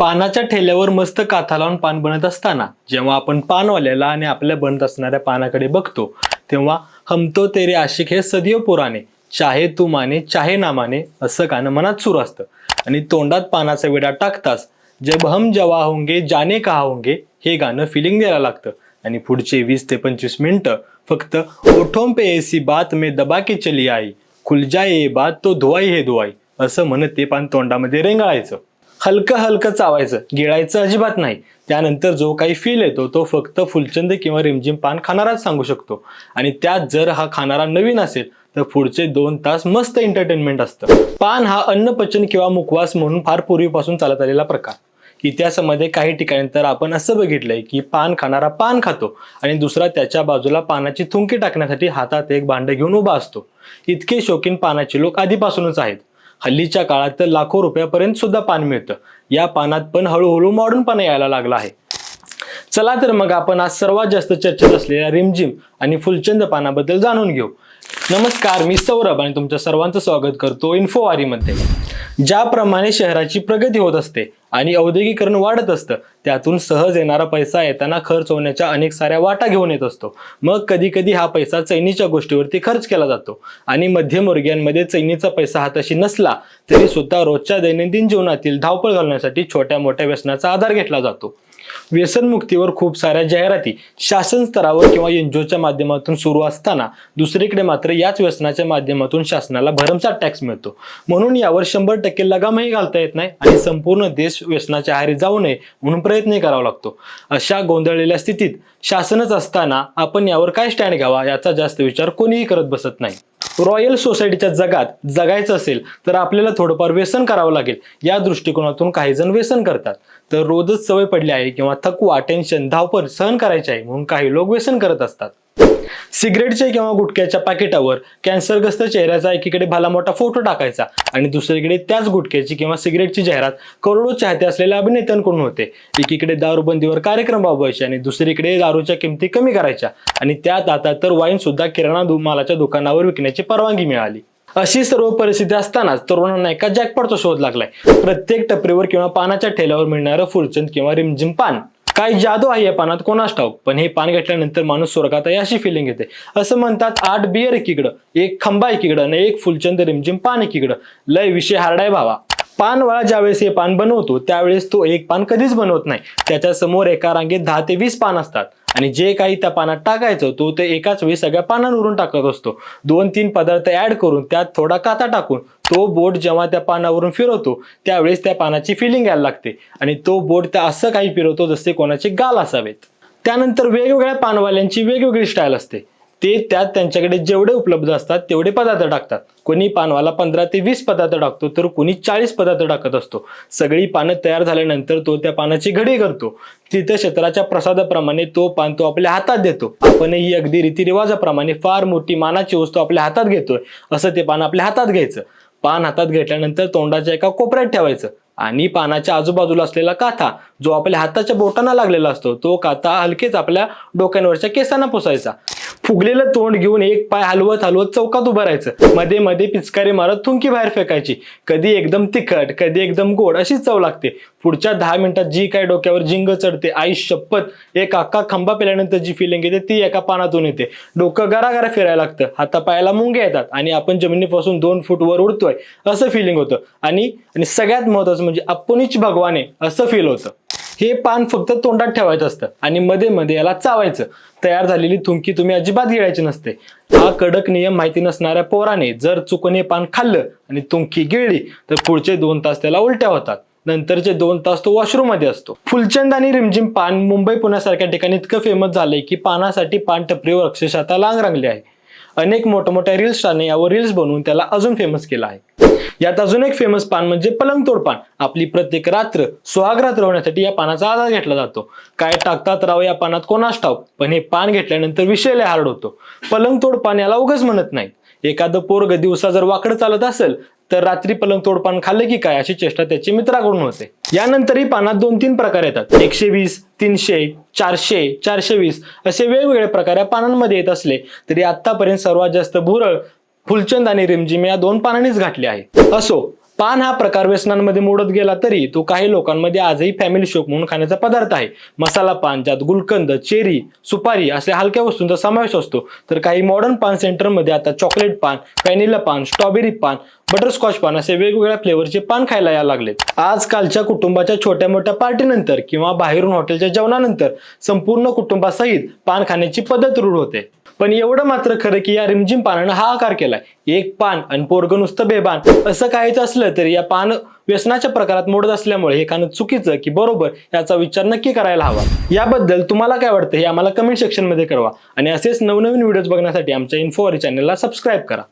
पानाच्या ठेल्यावर मस्त काथा लावून पान बनत असताना जेव्हा आपण पानवाल्याला आणि आपल्या बनत असणाऱ्या पानाकडे बघतो तेव्हा हम तो तेरे आशिक हे सदैव पुराणे चाहे तू माने चाहे ना माने असं गाणं मनात सुरू असतं. आणि तोंडात पानाचा विडा टाकताच जब हम जवा होंगे जाने कहा होंगे हे गाणं फिलिंग द्यायला लागतं. आणि पुढचे वीस ते पंचवीस मिनिटं फक्त ओठों पे एसी बात में दबा के चली आई खुलजा ये बात तो धुवाई हे धुवाई असं म्हणत ते पान तोंडामध्ये रेंगाळायचं. हलकं हलकं चावायचं. गिळायचं अजिबात नाही. त्यानंतर जो काही फील येतो तो फक्त फुलचंद किंवा रिमझिम पान खाणाराच सांगू शकतो. आणि त्यात जर हा खाणारा नवीन असेल तर पुढचे दोन तास मस्त एंटरटेनमेंट असतं. पान हा अन्नपचन किंवा मुखवास म्हणून फार पूर्वीपासून चालत आलेला प्रकार. इतिहासामध्ये काही ठिकाणी तर आपण असं बघितलंय की पान खाणारा पान खातो आणि दुसरा त्याच्या बाजूला पानाची थुंकी टाकण्यासाठी हातात एक भांड घेऊन उभा असतो. इतके शौकीन पानाचे लोक आधीपासूनच आहेत. हल्लीच्या काळात तर लाखो रुपयापर्यंत सुद्धा पान मिळतं. या पानात पण हळूहळू मॉडर्न पान यायला लागला आहे. चला तर मग आपण आज सर्वात जास्त चर्चेत असलेल्या रिमझिम आणि फुलचंद पानाबद्दल जाणून घेऊ. नमस्कार मी सौरभ आणि तुमच्या सर्वांचं स्वागत करतो इन्फोवारीमध्ये. ज्याप्रमाणे शहराची प्रगती होत असते आणि औद्योगिकरण वाढत असतं त्यातून सहज येणारा पैसा येताना खर्च होण्याच्या अनेक साऱ्या वाटा घेऊन येत असतो. मग कधी कधी हा पैसा चैनीच्या गोष्टीवरती खर्च केला जातो आणि मध्यमवर्गीयांमध्ये चैनीचा पैसा हाताशी नसला तरी सुद्धा रोजच्या दैनंदिन जीवनातील धावपळ घालण्यासाठी छोट्या मोठ्या व्यसनाचा आधार घेतला जातो. व्यसनमुक्तीवर खूप साऱ्या जाहिराती शासन स्तरावर किंवा एनजीओच्या माध्यमातून सुरू असताना दुसरीकडे मात्र याच व्यसनाच्या माध्यमातून शासनाला भरमसाठ टॅक्स मिळतो. म्हणून यावर शंभर टक्के लगामही घालता येत नाही आणि संपूर्ण देश व्यसनाच्या आहारी जाऊ नये म्हणून प्रयत्नही करावा लागतो. अशा गोंधळलेल्या स्थितीत शासनच असताना आपण यावर काय स्टँड घ्यावा याचा जास्त विचार कोणीही करत बसत नाही. रॉयल सोसायटीच्या जगात जगायचं असेल तर आपल्याला थोडंफार व्यसन करावं लागेल. या दृष्टिकोनातून काही जण व्यसन करतात. तर रोजच सवय पडली आहे किंवा थकवा टेन्शन धावपळ सहन करायची आहे म्हणून काही लोक व्यसन करत असतात. सिगरेटच्या किंवा गुटख्याच्या पाकिटावर कॅन्सरग्रस्त चेहऱ्याचा एकीकडे भला मोठा फोटो टाकायचा आणि दुसरीकडे त्याच गुटख्याची किंवा सिगरेटची जाहिरात करोडो चाहते असलेल्या अभिनेत्यांकडून होते. एकीकडे दारूबंदीवर कार्यक्रम राबवायचे आणि दुसरीकडे दारूच्या किमती कमी करायच्या आणि त्यात आता तर वाईन सुद्धा किराणा मालाच्या दुकानावर विकण्याची परवानगी मिळाली. अशी सर्व परिस्थिती असतानाच तरुणांना एका जॅकपॉटचा शोध लागलाय. प्रत्येक टपरीवर किंवा पानाच्या ठेल्यावर मिळणारं फुलचंद किंवा रिमझिम पान. काय जादू आहे या पानात कोणास ठाऊक? पण हे पान घेतल्यानंतर माणूस स्वर्गात आहे अशी फिलिंग येते. असं म्हणतात आठ बियर एकीकडं एक खंबा एकीकडं आणि एक फुलचंद रिमझिम पान एकीकडं. लय विषय हारडाय भावा. पानवाळा ज्यावेळेस हे पान बनवतो त्यावेळेस तो एक पान कधीच बनवत नाही. त्याच्यासमोर एका रांगेत दहा ते वीस पान असतात. आणि जे काही त्या पानात टाकायचं तो ते एकाच वेळी सगळ्या पानांवरून टाकत असतो. दोन तीन पदार्थ ऍड करून त्यात थोडा काता टाकून तो बोट जेव्हा त्या पानावरून फिरवतो त्यावेळेस त्या पानाची फिलिंग यायला लागते. आणि तो बोट त्या असं काही फिरवतो जसे कोणाचे गाल असावेत. त्यानंतर वेगवेगळ्या पानवाल्यांची वेगवेगळी स्टाईल असते. ते त्यात त्यांच्याकडे जेवढे उपलब्ध असतात तेवढे पदार्थ टाकतात. कोणी पानवाला पंधरा ते वीस पदार्थ टाकतो तर कोणी चाळीस पदार्थ टाकत असतो. सगळी पानं तयार झाल्यानंतर तो त्या पानाची घडी करतो. तिथं क्षेत्राच्या प्रसादाप्रमाणे तो पान तो आपल्या हातात देतो. आपणही अगदी रीतिरिवाजाप्रमाणे फार मोठी मानाची वस्तू आपल्या हातात घेतोय असं ते पान आपल्या हातात घ्यायचं. पान हातात घेतल्यानंतर तोंडाच्या एका कोपऱ्यात ठेवायचं आणि पानाच्या आजूबाजूला असलेला काथा जो आपल्या हाताच्या बोटांना लागलेला असतो तो काथा हलकेच आपल्या डोक्यांवरच्या केसांना पुसायचा. फुगलेलं तोंड घेऊन एक पाय हलवत हलवत चौकात उभं राहायचं. मध्ये मध्ये पिचकारी मारत थुंकी बाहेर फेकायची. कधी एकदम तिखट कधी एकदम गोड अशीच चव लागते. पुढच्या दहा मिनिटात जी काय डोक्यावर जिंग चढते आई शपथ एक अक्का खंबा पेल्यानंतर जी फिलिंग येते ती एका पानातून येते. डोकं गरागरा फिरायला लागतं. हातापायाला मुंगे येतात आणि आपण जमिनीपासून दोन फूट वर उडतोय असं फिलिंग होतं. आणि आणि सगळ्यात महत्वाचं म्हणजे आपणच भगवाने असं फील होतं. हे पान फक्त तोंडात ठेवायचं असतं आणि मध्ये मध्ये याला चावायचं. तयार झालेली थुंकी तुम्ही अजिबात गिळायची नसते. हा कडक नियम माहिती नसणाऱ्या पोराने जर चुकून हे पान खाल्लं आणि तुंकी गिळली तर पुढचे दोन तास त्याला उलट्या होतात. नंतरचे दोन तास तो वॉशरूममध्ये असतो. फुलचंद आणि रिमझिम पान मुंबई पुण्यासारख्या ठिकाणी इतकं फेमस झालंय की पानासाठी पान टपरीवर अक्षरशः आता लांग रंगले आहे. अनेक मोठमोठ्या रील्स स्टारने यावर रील्स बनवून त्याला अजून फेमस केलं आहे. यात अजून एक फेमस पान म्हणजे पलंगतोड पान. आपली प्रत्येक रात्र सुहागरात राहण्यासाठी या पानाचा आधार घेतला जातो. काय टाकतात राव या पानात कोणास ठाऊक? पण हे पान घेतल्यानंतर विषयला हार्ड होतो. पलंगतोड पान याला उगच म्हणत नाही एखादं पोरग दिवसा जर वाकडं चालत असेल तर रात्री पलंग तोडपान खाल्लं की काय अशी चेष्टा त्याची मित्राकडून होते. यानंतरही पानात दोन तीन प्रकार येतात. एकशे वीस तीनशे चारशे चारशे वीस असे वेगवेगळे प्रकार या पानांमध्ये येत असले तरी आतापर्यंत सर्वात जास्त भुरळ फुलचंद आणि रिमझिम या दोन पानांनीच घातले आहे. असो पान हा प्रकार व्यसनांमध्ये मोडत गेला तरी तो काही लोकांमध्ये आजही फॅमिली शोक म्हणून खाण्याचा पदार्थ आहे. मसाला पान ज्यात गुलकंद चेरी सुपारी असे हलक्या वस्तूंचा समावेश असतो. तर काही मॉडर्न पान सेंटरमध्ये आता चॉकलेट पान व्हॅनिला पान स्ट्रॉबेरी पान बटरस्कॉच पान असे वेगवेगळ्या फ्लेवरचे पान खायला यायला लागलेत. आजकालच्या कुटुंबाच्या छोट्या मोठ्या पार्टीनंतर किंवा बाहेरून हॉटेलच्या जेवणानंतर संपूर्ण कुटुंबासहित पान खाण्याची पद्धत रूढ होते. पण एवढं मात्र खरं की या रिमझिम पानानं हा आकार केलाय. एक पान आणि पोरग नुसतं बेबान. असं काहीच असलं तरी या पान व्यसनाच्या प्रकारात मोडत असल्यामुळे हे खाणं चुकीचं की बरोबर याचा विचार नक्की करायला हवा. याबद्दल तुम्हाला काय वाटतं हे आम्हाला कमेंट सेक्शनमध्ये कळवा. आणि असेच नवनवीन व्हिडिओज बघण्यासाठी आमच्या इन्फोवरी चॅनलला सबस्क्राईब करा.